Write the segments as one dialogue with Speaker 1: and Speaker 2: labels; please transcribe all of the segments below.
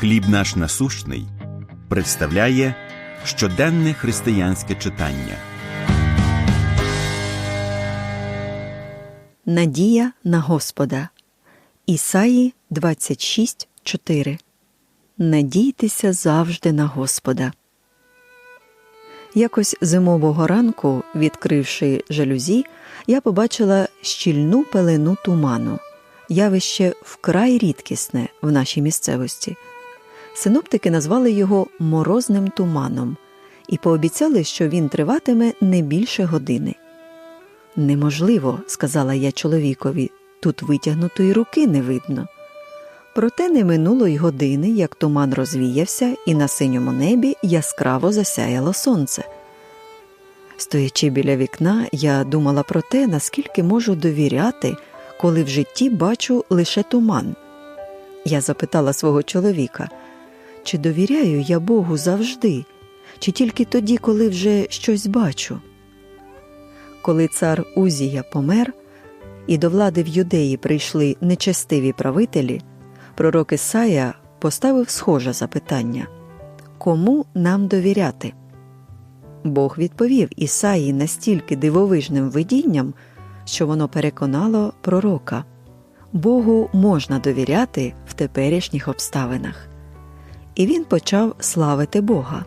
Speaker 1: Хліб наш насущний представляє щоденне християнське читання.
Speaker 2: Надія на Господа. Ісаї 26.4. Надійтеся завжди на Господа. Якось зимового ранку, відкривши жалюзі, я побачила щільну пелену туману. Явище вкрай рідкісне в нашій місцевості. Синоптики назвали його морозним туманом і пообіцяли, що він триватиме не більше години. Неможливо, сказала я чоловікові, тут витягнутої руки не видно. Проте не минуло й години, як туман розвіявся, і на синьому небі яскраво засяяло сонце. Стоячи біля вікна, я думала про те, наскільки можу довіряти, коли в житті бачу лише туман. Я запитала свого чоловіка, чи довіряю я Богу завжди, чи тільки тоді, коли вже щось бачу. Коли цар Узія помер, і до влади в юдеї прийшли нечестиві правителі, пророк Ісая поставив схоже запитання Кому нам довіряти? Бог відповів Ісаї настільки дивовижним видінням, що воно переконало пророка Богу можна довіряти в теперішніх обставинах. І він почав славити Бога.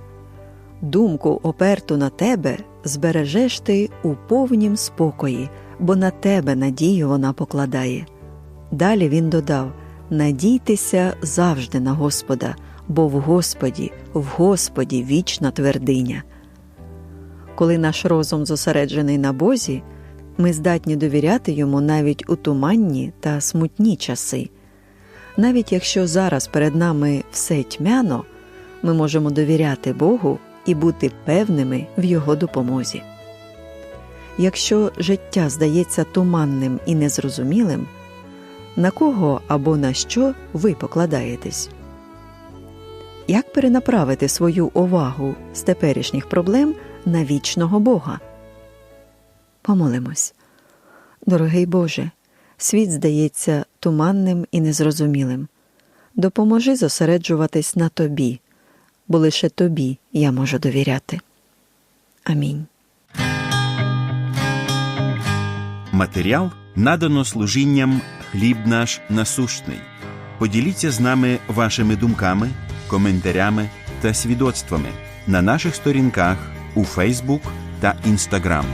Speaker 2: Думку, оперту на тебе, збережеш ти у повнім спокої, бо на тебе надію вона покладає. Далі він додав Надійтеся завжди на Господа, бо в Господі, в Господі вічна твердиня. Коли наш розум зосереджений на Бозі, ми здатні довіряти йому навіть у туманні та смутні часи. Навіть якщо зараз перед нами все тьмяно, ми можемо довіряти Богу і бути певними в Його допомозі. Якщо життя здається туманним і незрозумілим, на кого або на що ви покладаєтесь? Як перенаправити свою увагу з теперішніх проблем на вічного Бога? Помолимось. Дорогий Боже, світ здається туманним і незрозумілим. Допоможи зосереджуватись на Тобі, бо лише Тобі я можу довіряти. Амінь.
Speaker 1: Матеріал надано служінням Хліб наш насущний. Поділіться з нами вашими думками, коментарями та свідоцтвами на наших сторінках у Фейсбук та Інстаграм.